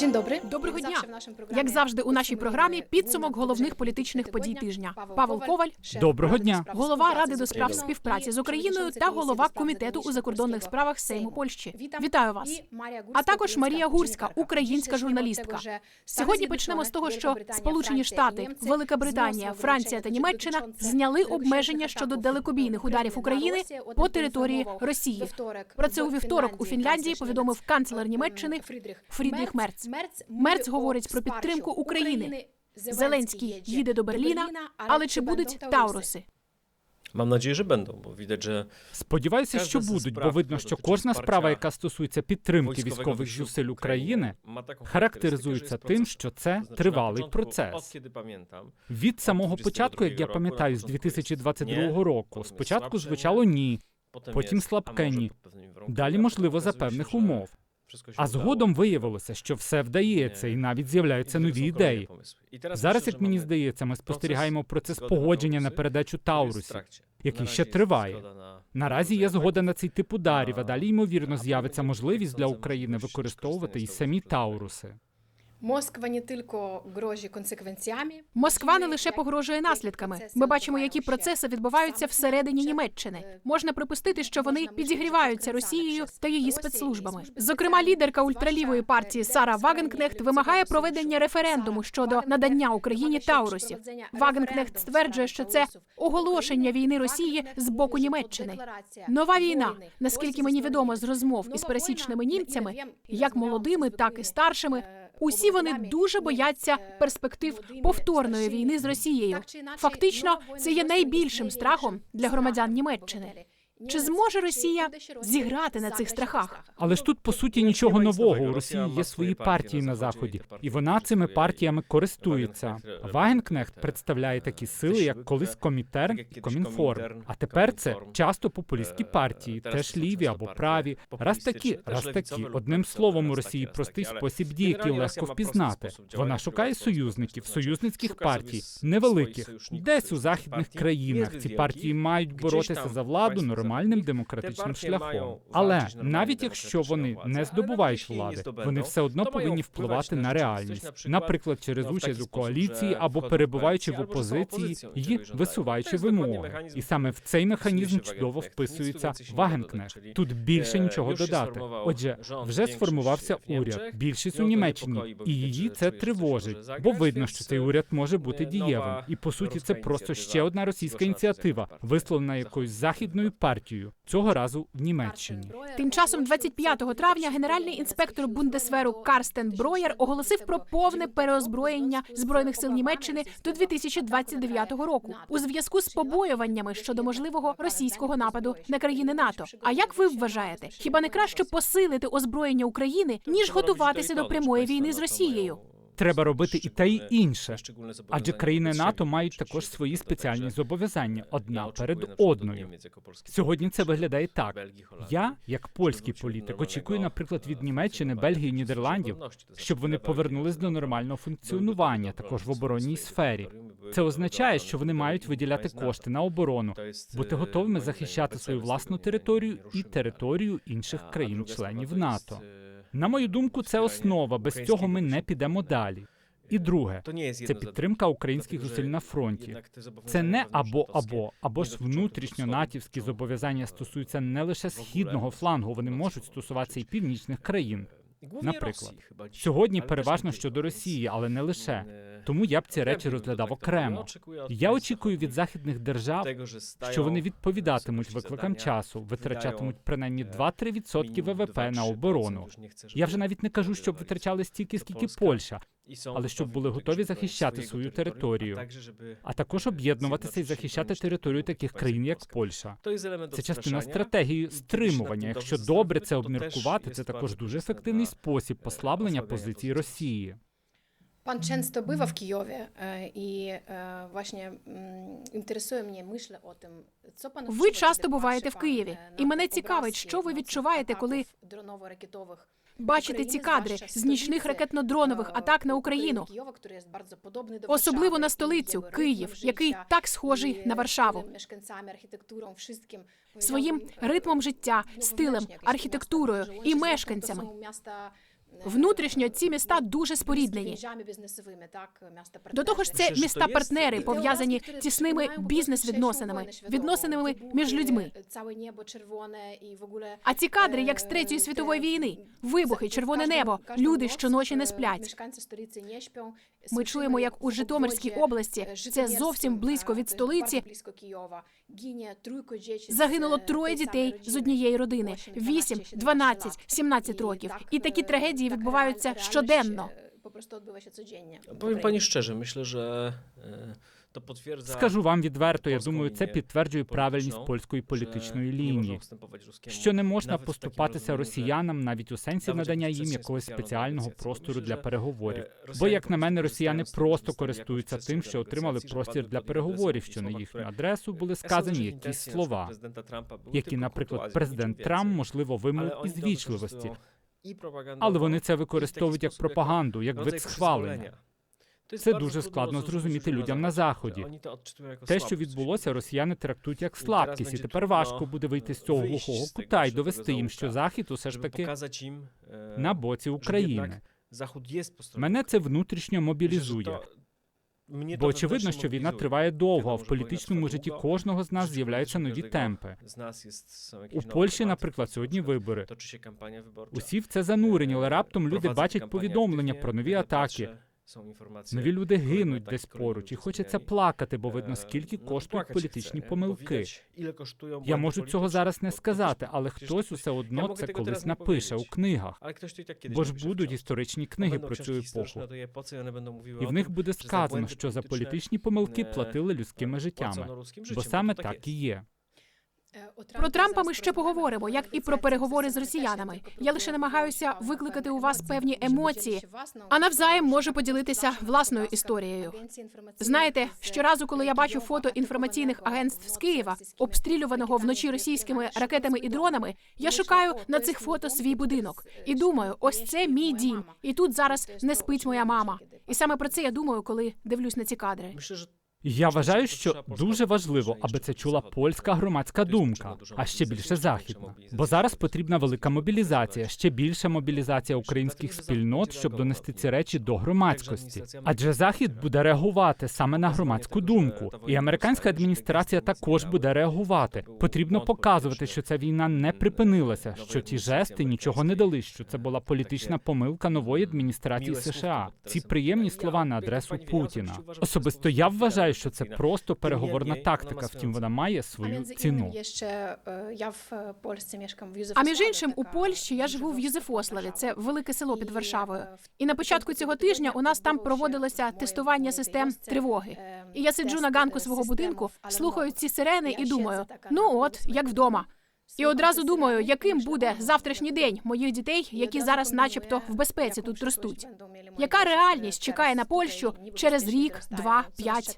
Dzień dobry. Доброго Jak дня. Як завжди, у нашій програмі підсумок головних політичних подій тижня. Павел Коваль, Доброго дня. голова Ради до справ співпраці з Україною та голова комітету у закордонних справах Сейму. Польщі. Вітаю вас. Марія А також Марія Гурська, українська журналістка. Сьогодні почнемо з того, що Сполучені Штати, Велика Британія, Франція та Німеччина зняли обмеження щодо далекобійних ударів України по території Росії. Про це у вівторок у Фінляндії повідомив канцлер Німеччини Фрідріх Мерц. Мерц, Мерц говорить про підтримку України. Зеленський їде до Берліна, але чи будуть Тауруси? Mam nadzieję, że będą, bo widać, że Сподіваюся, що будуть, бо видно, що кожна справа, яка стосується підтримки військових зусиль України, характеризується тим, що це тривалий процес. Від самого початку, як я пам'ятаю, з на початку jest 2022 року, спочатку звучало ні, Потім слабке ні. далі можливо за певних умов. А згодом виявилося, що все вдається, і навіть з'являються нові ідеї. Зараз, як мені здається, ми спостерігаємо процес погодження на передачу Таурусів, який ще триває. Наразі є згода на цей тип ударів, а А, далі ймовірно з'явиться можливість для України використовувати і самі Тауруси. Москва не тільки грожі консеквенціями. Москва не лише погрожує наслідками. Ми бачимо, які процеси відбуваються всередині Німеччини. Можна припустити, що вони підігріваються Росією та її спецслужбами. Зокрема, лідерка ультралівої партії Сара Вагенкнехт вимагає проведення референдуму щодо надання Україні Таурусів. Вагенкнехт стверджує, що це оголошення війни Росії з боку Німеччини. Нова війна, наскільки мені відомо з розмов із пересічними німцями, як молодими, так і старшими. Усі вони дуже бояться перспектив повторної війни з Росією. Фактично, це є найбільшим страхом для громадян Німеччини. Чи зможе Росія зіграти на цих страхах? Але ж тут по суті нічого нового. У Росії є свої партії на заході, і вона цими партіями користується. Вагенкнехт представляє такі сили, як колись Комітерн і Комінформ. А тепер це часто популістські партії, теж ліві або праві. Раз такі, раз такі. Одним словом, у Росії простий спосіб дії, який легко впізнати. Вона шукає союзників, союзницьких партій, невеликих, десь у західних країнах. Ці партії мають боротися за владу нормальним демократичним шляхом. Але навіть якщо вони не здобувають влади, вони все одно повинні впливати на реальність, наприклад, через участь у коаліції або перебуваючи в опозиції і висуваючи вимоги. І саме в цей механізм чудово вписується Вагенкнехт. Тут більше нічого додати. Отже, вже сформувався уряд, більшість у Німеччині, і її це тривожить, бо видно, що цей уряд може бути дієвим. І по суті, це просто ще одна російська ініціатива, висловлена якоюсь західною партією цього разу в Німеччині. Тим часом, 25 травня, генеральний інспектор Бундесверу Карстен Броєр оголосив про повне переозброєння збройних сил Німеччини до 2029 року у зв'язку з побоюваннями щодо можливого російського нападу на країни НАТО. А як ви вважаєте, хіба не краще посилити озброєння України ніж готуватися до прямої війни з Росією? Треба робити і те, і інше. Адже країни НАТО мають також свої спеціальні зобов'язання одна перед одною. Сьогодні це виглядає так. Я, як польський політик, очікую, наприклад, від Німеччини, Бельгії, Нідерландів, щоб вони повернулись до нормального функціонування, також в оборонній сфері. Це означає, що вони мають виділяти кошти на оборону, бути готовими захищати свою власну територію і територію інших країн-членів НАТО. На мою думку, це основа. Без цього ми не підемо далі. І друге, це підтримка українських зусиль на фронті. Це не або або, або ж внутрішньо-натівські зобов'язання стосуються не лише східного флангу, вони можуть стосуватися і північних країн. Наприклад, сьогодні переважно щодо Росії, але не лише. Тому я б ці речі розглядав окремо. Я очікую від західних держав, що вони відповідатимуть викликам часу, витрачатимуть принаймні 2-3% ВВП на оборону. Я вже навіть не кажу, щоб витрачали стільки, скільки Польща, але щоб були готові захищати свою територію, а також об'єднуватися і захищати територію таких країн, як Польща. Це частина стратегії стримування. Якщо добре це обміркувати, це також дуже ефективний спосіб послаблення позицій Росії. Pan często bywa w Kijowie e, i e, właśnie mm, interesuje mnie, myślę o tym, co pan Ви часто буваєте в Києві, e, і мене цікавить, що ви відчуваєте, коли dronowo-rakietowych бачите ці кадри з нічних ракетно-дронових атак на Україну, особливо на столицю Київ, який так схожий на Варшаву. своїм ритмом життя, стилем, архітектурою і мешканцями. Внутрішньо ці міста дуже споріднені. До того ж, це to міста-партнери, пов'язані тісними бізнес-відносинами, відносинами між людьми. А ці кадри, як з третьої світової війни, вибухи, червоне небо, люди щоночі не сплять. Ми чуємо, як у Житомирській області, це зовсім близько від столиці, загинуло троє дітей з однієї родини: 8, 12, 17 років. І такі трагедії відбуваються щоденно. Powiem pani szczerze, myślę, że to potwierdza. Скажу вам відверто, я думаю, це підтверджує правильність польської політичної лінії. Що не можна поступатися росіянам навіть у сенсі надання їм якогось спеціального простору для переговорів. е, Бо, як на мене, росіяни просто користуються тим, що отримали простір для переговорів, що на їхню адресу були сказані якісь слова, які, наприклад, президент Трамп, можливо, oni із вічливості. І Але вони це використовують як пропаганду, як вид схвалення. przyzwolenia. Це дуже складно зрозуміти людям на Заході. Те, що відбулося, росіяни трактують як слабкість, і тепер важко буде вийти з цього глухого кута і довести їм, що Захід усе ж таки e, на боці України. Мене це внутрішньо мобілізує. Бо очевидно, що війна триває довго, а в політичному житті кожного з нас з'являються нові темпи. З нас У Польщі, наприклад, сьогодні вибори. Усі в це занурені, але раптом люди бачать повідомлення про нові атаки. Informacje, Нові люди гинуть десь поруч, і хочеться плакати, бо видно, Е, скільки ну, коштують політичні помилки. Я можу цього зараз не сказати, але хтось усе одно це колись напише у книгах. Kiedyś Бо ж будуть історичні книги про цю епоху. І в них буде сказано, що за політичні помилки е, платили людськими життями. Бо саме так і є. Про Трампа ми ще поговоримо, як і про переговори з росіянами. Я лише намагаюся викликати у вас певні емоції, а навзаєм можу поділитися власною історією. Знаєте, щоразу, коли я бачу фото інформаційних агентств з Києва, обстрілюваного вночі російськими ракетами і дронами, я шукаю на цих фото свій будинок і думаю, ось це мій дім, і тут зараз не спить моя мама. І саме про це я думаю, коли дивлюсь на ці кадри. Я вважаю, що дуже важливо, аби це чула польська громадська думка, а ще більше західна. Бо зараз потрібна велика мобілізація, ще більша мобілізація українських спільнот, щоб донести ці речі до громадськості. Адже захід буде реагувати саме на громадську думку, і американська адміністрація також буде реагувати. Потрібно показувати, що ця війна не припинилася, що ті жести нічого не дали, що це була політична помилка нової адміністрації США. Ці приємні слова на адресу Путіна. Особисто я вважаю, що це просто переговорна тактика. Втім, вона має свою ціну. Ще е, я в е, Польщі мешкам в А між іншим, у Польщі я живу в Юзефославі. Це велике село під Варшавою. е, І на початку цього тижня у нас там проводилося тестування систем тривоги. І я сиджу на ганку свого будинку, слухаю ці сирени і думаю: ну от як вдома. І одразу думаю, яким буде завтрашній день моїх дітей, які зараз, начебто, в безпеці тут ростуть. Яка реальність чекає на Польщу через рік, два, п'ять?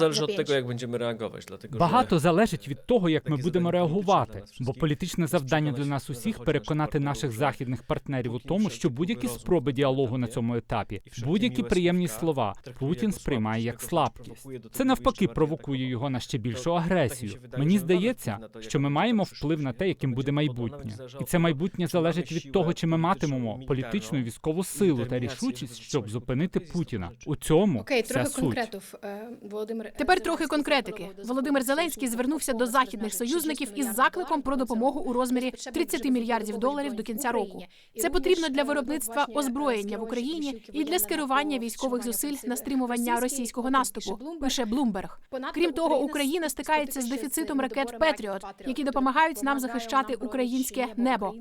Zależy od tego, jak będziemy reagować, dlatego Багато залежить від того, як ми будемо реагувати. Бо політичне завдання для нас усіх переконати наших західних партнерів у тому, що будь-які спроби діалогу на цьому етапі, будь-які приємні слова Путін сприймає як слабкість. Це навпаки провокує його на ще більшу агресію. так, так, Мені здається, що ми маємо так, вплив на те, яким буде майбутнє, і це майбутнє залежить від того, чи ми матимемо політичну і військову силу та рішучість, щоб зупинити Путіна. У цьому Окей, вся трохи суть. конкретів. Е, Володимир Тепер трохи конкретики. Володимир Зеленський звернувся до західних союзників із закликом про допомогу у розмірі 30 мільярдів доларів до кінця року. Це потрібно для виробництва озброєння в Україні і для скерування військових зусиль на стримування російського наступу. Пише Блумберг. Крім того, Україна стикається з дефіцитом ракет Петріот, які допомагають нам захищати українське небо.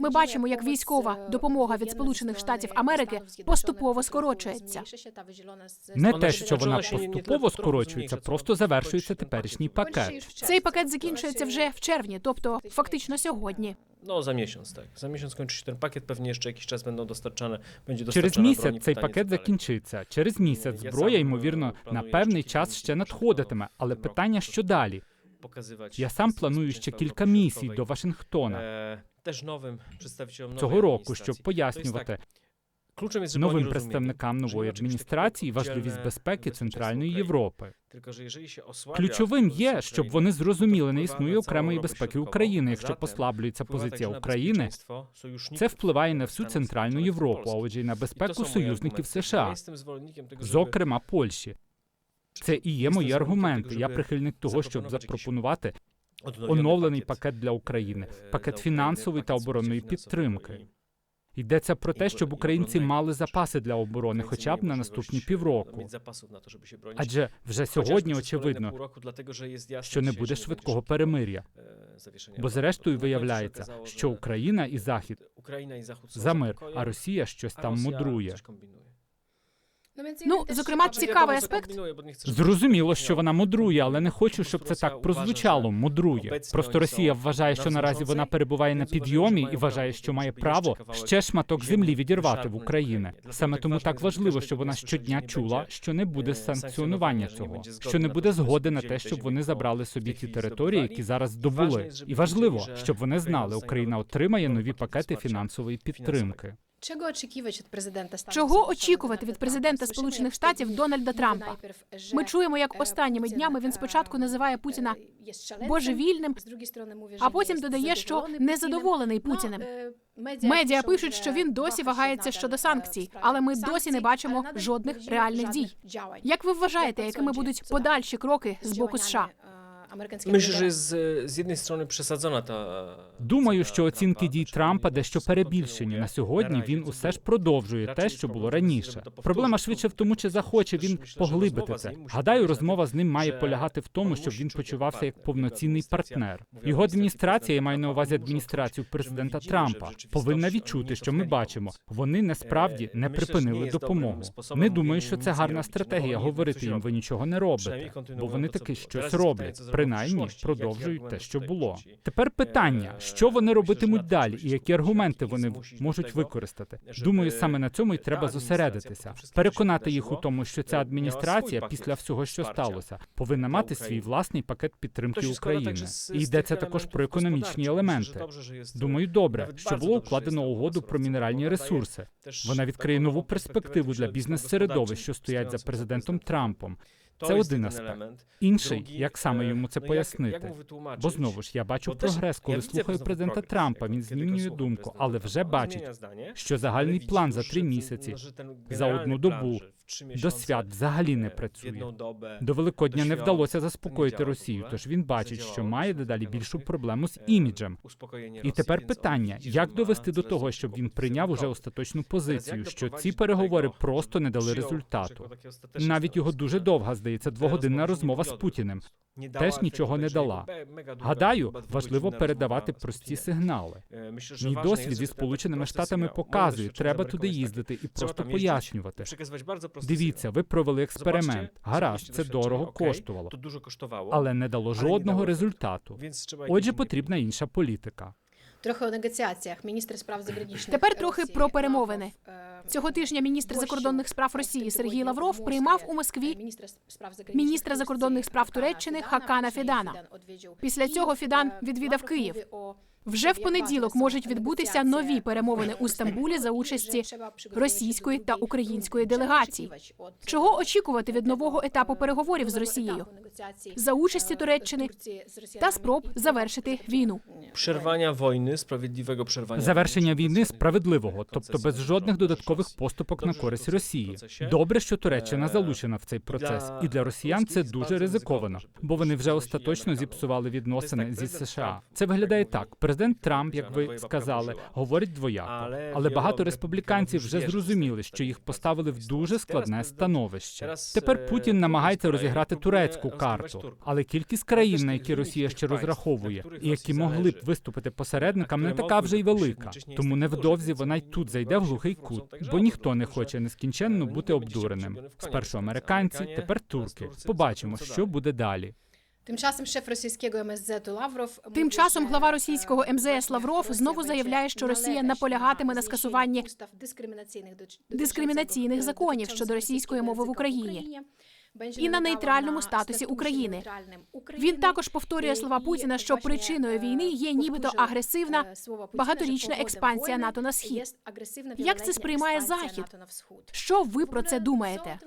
Ми бачимо, як військова допомога від Сполучених Штатів Америки поступово скорочується. Не те, що вона поступово скорочується, просто завершується теперішній пакет. Цей пакет закінчується вже в червні, тобто фактично сьогодні. No za miesiąc, tak. Za miesiąc kończy się ten pakiet, pewnie jeszcze jakiś czas będą dostarczane, będzie Через dostarczana місяць цей pytanie, пакет закінчиться. Через місяць зброя, ймовірно, е, на певний час ще надходитиме. Але питання, що далі? Я сам планую ще кілька місій до Вашингтона. Теж новим представником цього року, щоб пояснювати ключом новим представникам нової адміністрації важливість безпеки Центральної Європи. Ключовим є, щоб вони зрозуміли, не існує окремої безпеки України. Якщо послаблюється позиція України, це впливає на всю центральну Європу, а отже, й на безпеку союзників США, зокрема Польщі. Це і є мої аргументи. Я прихильник того, щоб запропонувати оновлений пакет для України, пакет фінансової та оборонної підтримки. Йдеться про те, щоб українці мали запаси для оборони, хоча б на наступні півроку. адже вже сьогодні очевидно, що не буде швидкого перемир'я. Бо зрештою виявляється, що Україна і Захід за мир, а Росія щось там мудрує. Ну, ну зокрема, цікавий аспект. Зрозуміло, що вона мудрує, але не хочу, щоб це так прозвучало. Мудрує. Просто Росія вважає, що наразі вона перебуває на підйомі і вважає, що має право ще шматок землі відірвати в Україні. Саме тому так важливо, щоб вона щодня чула, що не буде санкціонування цього, що не буде згоди на те, щоб вони забрали собі ті території, які зараз здобули. І важливо, щоб вони знали, Україна отримає нові пакети фінансової підтримки. Чого очікувати від президента Чого очікувати від президента Сполучених Штатів Дональда Трампа? Ми чуємо, як останніми днями він спочатку називає Путіна божевільним, а потім додає, що незадоволений Путіним. Медіа пишуть, що він досі вагається щодо санкцій, але ми досі не бачимо жодних реальних дій. Як ви вважаєте, якими будуть подальші кроки з боку США? Myślę, że z, z jednej strony przesadzona ta. Думаю, що оцінки дій Трампа дещо перебільшені на сьогодні. Він усе ж продовжує те, що було раніше. Проблема швидше в тому, чи захоче він поглибити це. Гадаю, розмова з ним має полягати в тому, щоб він почувався як повноцінний партнер. Його адміністрація я маю на увазі адміністрацію президента Трампа. Повинна відчути, що ми бачимо. Вони насправді не припинили допомогу. Не думаю, що це гарна стратегія говорити їм. Ви нічого не робите, бо вони таки щось роблять принаймні продовжують те, що було. Тепер питання, що вони робитимуть далі, і які аргументи вони можуть використати. Думаю, саме на цьому й треба зосередитися, переконати їх у тому, що ця адміністрація після всього, що сталося, повинна мати свій власний пакет підтримки України. І йдеться також про економічні елементи. Думаю, добре, що було укладено угоду про мінеральні ресурси. Вона відкриє нову перспективу для бізнес-середовища, що стоять за президентом Трампом. Це один аспект. Інший, як саме йому це пояснити, бо знову ж я бачу прогрес, коли слухаю президента Трампа. Він змінює думку, але вже бачить, що загальний план за три місяці, за одну добу до свят взагалі не працює. До Великодня не вдалося заспокоїти Росію, тож він бачить, що має дедалі більшу проблему з іміджем. І тепер питання: як довести до того, щоб він прийняв уже остаточну позицію, що ці переговори просто не дали результату. Навіть його дуже довга здається здається, двогодинна розмова з Путіним. Теж нічого не дала. Гадаю, важливо передавати прості сигнали. Мій досвід із сполученими штатами показує, треба туди їздити і просто пояснювати. Дивіться, ви провели експеримент. Гаразд, це дорого коштувало. дуже коштувало, але не дало жодного результату. Отже, потрібна інша політика. Трохи у негоціаціях міністр справ заграничних Тепер трохи про перемовини. Е, Цього тижня міністр закордонних справ Росії Сергій Лавров приймав у Москві міністра закордонних справ Туреччини Хакана Фідана. Після цього Фідан відвідав Київ. Вже в понеділок можуть відбутися нові перемовини у Стамбулі за участі російської та української делегацій. Чого очікувати від нового етапу переговорів з Росією? за участі Туреччини та спроб завершити війну. Przerwania війни sprawiedliwego przerwania завершення війни справедливого, тобто без жодних додаткових поступок на користь Росії. Добре, що Туреччина залучена в цей процес, і для росіян це дуже ризиковано, бо вони вже остаточно зіпсували відносини зі США. Це виглядає так. Президент Трамп, як ви сказали, говорить двояко, але багато республіканців вже зрозуміли, що їх поставили в дуже складне становище. Тепер Путін намагається розіграти турецьку карту, але кількість країн, на які Росія ще розраховує, і які могли б виступити посередниками, не така вже й велика. Тому невдовзі вона й тут зайде в глухий кут, бо ніхто не хоче нескінченно бути обдуреним. Спершу американці, тепер турки. Побачимо, що буде далі. Тим часом шеф російського МСЗ Лавров Тим часом глава російського МЗС Лавров знову заявляє, що Росія наполягатиме на скасуванні дискримінаційних дискримінаційних законів щодо російської мови в Україні. І на нейтральному статусі України. Він також повторює слова Путіна, що причиною війни є нібито агресивна багаторічна експансія НАТО на схід. Як це сприймає Захід? Що ви про це думаєте?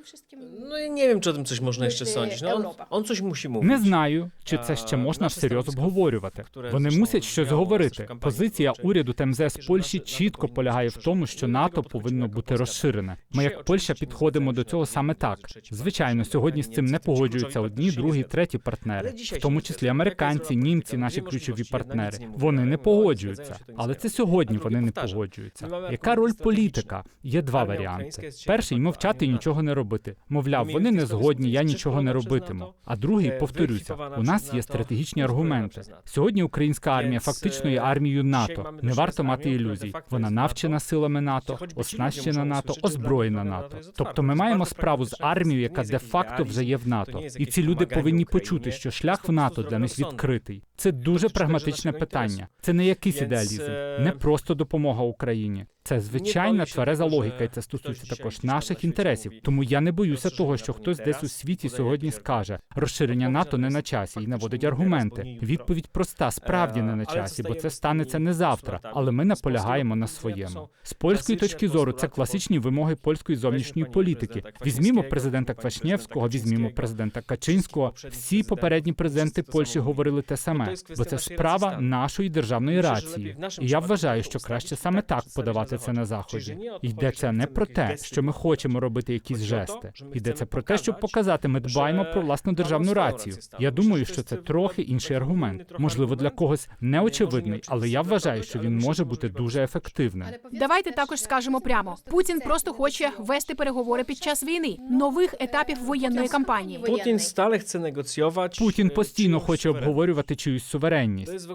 No i nie wiem, o tym coś można jeszcze sądzić. No, on, on coś musi mówić. Не знаю, чи це ще можна всерйоз обговорювати. Вони мусять щось говорити. Позиція уряду та МЗС Польщі чітко полягає в тому, що НАТО повинно бути розширене. Ми, як Польща, підходимо до цього саме так. Звичайно, сьогодні з цим не погоджуються одні, другі, треті партнери, в тому числі американці, німці, наші ключові партнери. Вони не погоджуються, але це сьогодні вони не погоджуються. Яка роль політика? Є два варіанти. Перший мовчати і нічого не робити. Мовляв, вони не згодні, я нічого не робитиму. А другий, повторюся, у нас є стратегічні аргументи. Сьогодні українська армія фактично є армією НАТО. Не варто мати ілюзій. Вона навчена силами НАТО, оснащена НАТО, озброєна НАТО. Тобто ми маємо справу з армією, яка де-факто вже є в НАТО. І ці люди повинні почути, що шлях в НАТО для них відкритий. Це дуже прагматичне питання. Це не якийсь ідеалізм, не просто допомога Україні. Це звичайна твереза логіка, і це стосується також наших інтересів. Тому я не боюся того, що хтось десь у світі сьогодні скаже, розширення НАТО не на часі і наводить аргументи. Відповідь проста, справді не на часі, бо це станеться не завтра. Але ми наполягаємо на своєму. З польської точки зору це класичні вимоги польської зовнішньої політики. Візьмімо президента Квашнєвського, візьмімо президента Качинського. Всі попередні президенти Польщі говорили те саме, бо це справа нашої державної рації. І я вважаю, що краще саме так подавати це на заході. Йдеться не про те, що ми хочемо робити якісь жести. Йдеться про те, щоб показати, ми дбаємо про власну державну рацію. Я думаю, що це трохи інший аргумент. Можливо, для когось неочевидний, але я вважаю, що він може бути дуже ефективним. Давайте також скажемо прямо: Путін просто хоче вести переговори під час війни, нових етапів воєнної кампанії. Putin stale chce negocjować. Путін постійно хоче обговорювати чиюсь суверенність.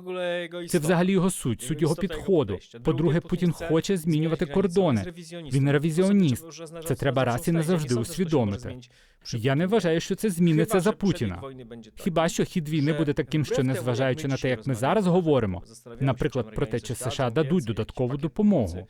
Це взагалі його суть, суть його підходу. По-друге, Путін хоче змінювати кордони. Він ревізіоніст. Це треба раз і назавжди усвідомити. Я не вважаю, що це зміниться за Путіна. Хіба що хід війни буде таким, що незважаючи на те, як ми зараз говоримо, наприклад, про те, чи США дадуть додаткову допомогу.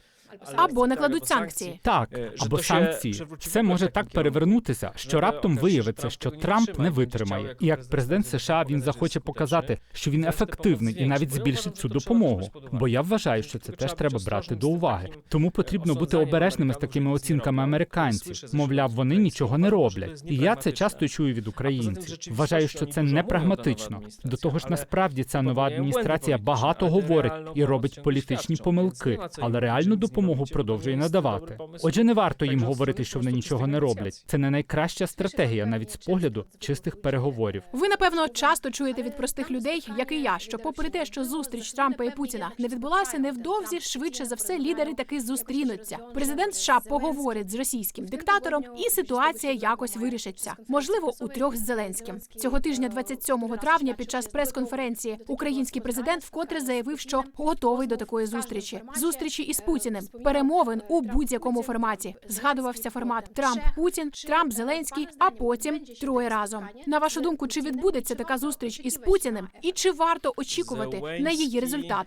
Або накладуть санкції. Так, Е, або санкції. Все може так перевернутися, що раптом виявиться, що Трамп не витримає. І як президент США він захоче показати, що він ефективний і навіть збільшить цю допомогу. Бо я вважаю, що це теж треба брати до уваги. Тому потрібно бути обережними з такими оцінками американців. Мовляв, вони нічого не роблять. І я це часто чую від українців. Вважаю, що це не прагматично. До того ж, насправді ця нова адміністрація багато говорить і робить політичні помилки, але реальну допомогу продовжує надавати. Отже, не варто їм говорити, що вони нічого не роблять. Це не найкраща стратегія, навіть з погляду чистих переговорів. Ви напевно часто чуєте від простих людей, як і я, що попри те, що зустріч Трампа і Путіна не відбулася невдовзі, швидше за все лідери таки зустрінуться. Президент США поговорить з російським диктатором, і ситуація якось вирішиться. Можливо, у трьох з Зеленським. Цього тижня, 27 травня, під час прес-конференції, український президент вкотре заявив, що готовий до такої зустрічі. Зустрічі із Путіним, перемовин у будь-якому форматі. Згадувався формат Трамп Путін, Трамп Зеленський, а потім троє разом. На вашу думку, чи відбудеться така зустріч із Путіним, і чи варто очікувати на її результат?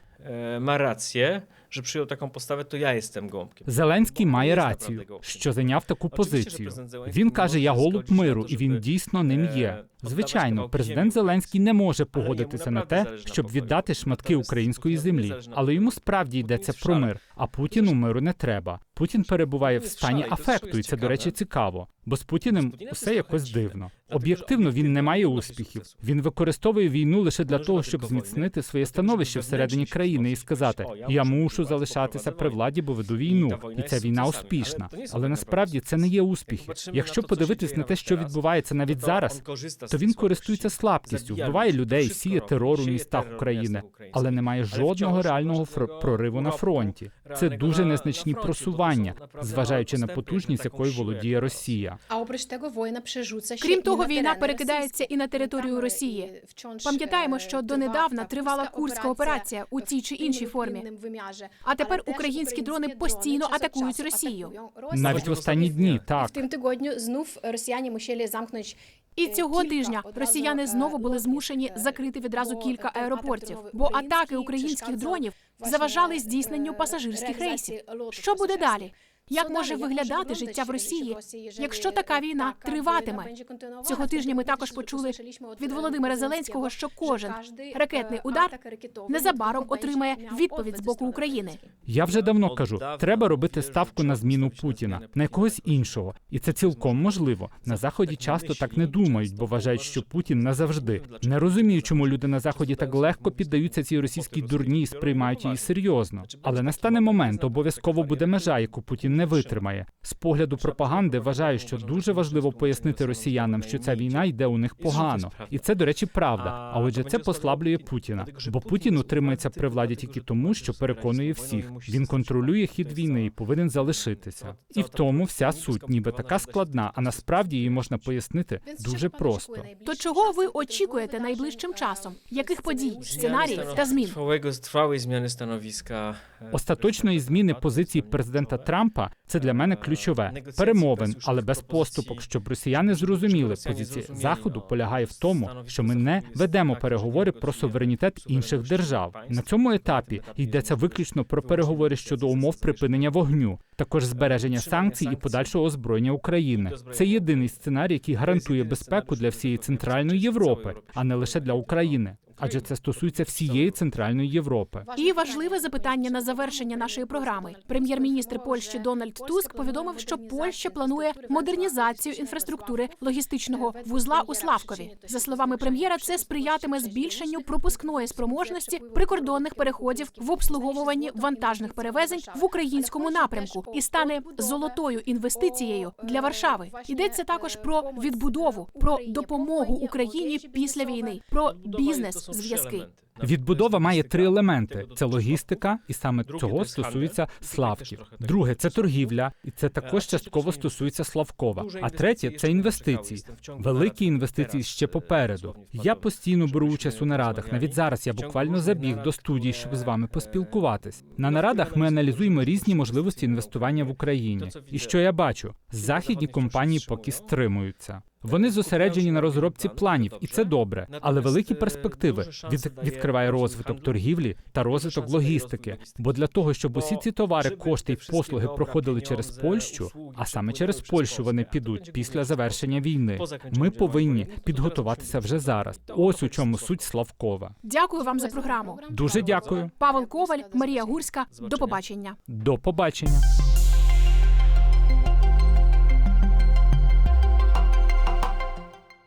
ma rację, że przyjął taką postawę, to ja jestem gołąbkiem. Зеленський має рацію, що зайняв таку позицію. Він каже: Я голуб миру, і він дійсно ним є. Звичайно, президент Зеленський не може погодитися на те, щоб віддати шматки української землі, але йому справді йдеться про мир. А Путіну миру не треба. Путін перебуває в стані афекту, і це, до речі, цікаво. Бо з Путіним усе якось дивно. Об'єктивно він не має успіхів. Він використовує війну лише для того, щоб зміцнити своє становище всередині країни і сказати: Я мушу залишатися при владі, бо веду війну, і ця війна успішна. Але насправді це не є успіхи. Якщо подивитись на те, що відбувається навіть зараз, то він користується слабкістю, вбиває людей, сіє терор у містах України, але не має жодного реального прориву на фронті. Це дуже незначні просування, зважаючи на потужність, якою володіє Росія. А оприч того, воїна się Крім того, війна перекидається і на територію Росії. Пам'ятаємо, е, що донедавна тривала курська операція у тій чи іншій формі. А тепер українські дрони постійно атакують Росію. Навіть в останні дні так. в тим тижню знов росіяни мусили замкнути І Е, цього тижня росіяни е, знову були змушені е, закрити відразу кілька аеропортів, бо атаки українських дронів заважали здійсненню пасажирських рейсів. Що буде далі? Як може виглядати життя в Росії, якщо така війна триватиме? Цього тижня ми також почули від Володимира Зеленського, що кожен ракетний удар незабаром отримає відповідь з боку України. Я вже давно кажу, треба робити ставку на зміну Путіна, на якогось іншого, і це цілком можливо. На заході часто так не думають, бо вважають, що Путін назавжди. Не розумію, чому люди на заході так легко піддаються цій російській дурні і сприймають її серйозно. Але настане момент, обов'язково буде межа, яку Путін не витримає. З погляду пропаганди вважаю, що дуже важливо пояснити росіянам, що ця війна йде у них погано, і це, до речі, правда. А отже, це послаблює Путіна, бо Путін утримується при владі тільки тому, що переконує всіх. Він контролює хід війни і повинен залишитися. І в тому вся суть, ніби така складна, а насправді її можна пояснити дуже просто. То чого ви очікуєте найближчим часом? Яких подій, сценаріїв та змін? E, Остаточної зміни позиції президента Трампа це для мене ключове перемовин, але без поступок, щоб росіяни зрозуміли, позиція заходу полягає в тому, що ми не ведемо переговори про суверенітет інших держав. На цьому етапі йдеться виключно про переговори щодо умов припинення вогню, також збереження санкцій і подальшого озброєння України. Це єдиний сценарій, який гарантує безпеку для всієї центральної Європи, а не лише для України. Адже це стосується всієї центральної Європи. І важливе запитання на завершення нашої програми. Прем'єр-міністр Польщі Дональд Туск повідомив, що Польща планує модернізацію інфраструктури логістичного вузла у Славкові. За словами прем'єра, це сприятиме збільшенню пропускної спроможності прикордонних переходів в обслуговуванні вантажних перевезень в українському напрямку і стане золотою інвестицією для Варшави. Йдеться також про відбудову, про допомогу Україні після війни, про бізнес зв'язки. Відбудова має три елементи: це логістика, і саме цього стосується Славків. Друге це торгівля, і це також частково стосується Славкова. А третє це інвестиції. Великі інвестиції ще попереду. Я постійно беру участь у нарадах. Навіть зараз я буквально забіг до студії, щоб з вами поспілкуватись. На нарадах ми аналізуємо різні можливості інвестування в Україні. І що я бачу? Західні компанії поки стримуються. Вони зосереджені на розробці планів, і це добре. Але великі перспективи від, відкриває розвиток торгівлі та розвиток логістики. Бо для того, щоб усі ці товари, кошти й послуги проходили через Польщу, а саме через Польщу вони підуть після завершення війни. Ми повинні підготуватися вже зараз. Ось у чому суть Славкова. Дякую вам за програму. Дуже дякую. Павел Коваль, Марія Гурська. До побачення. До побачення.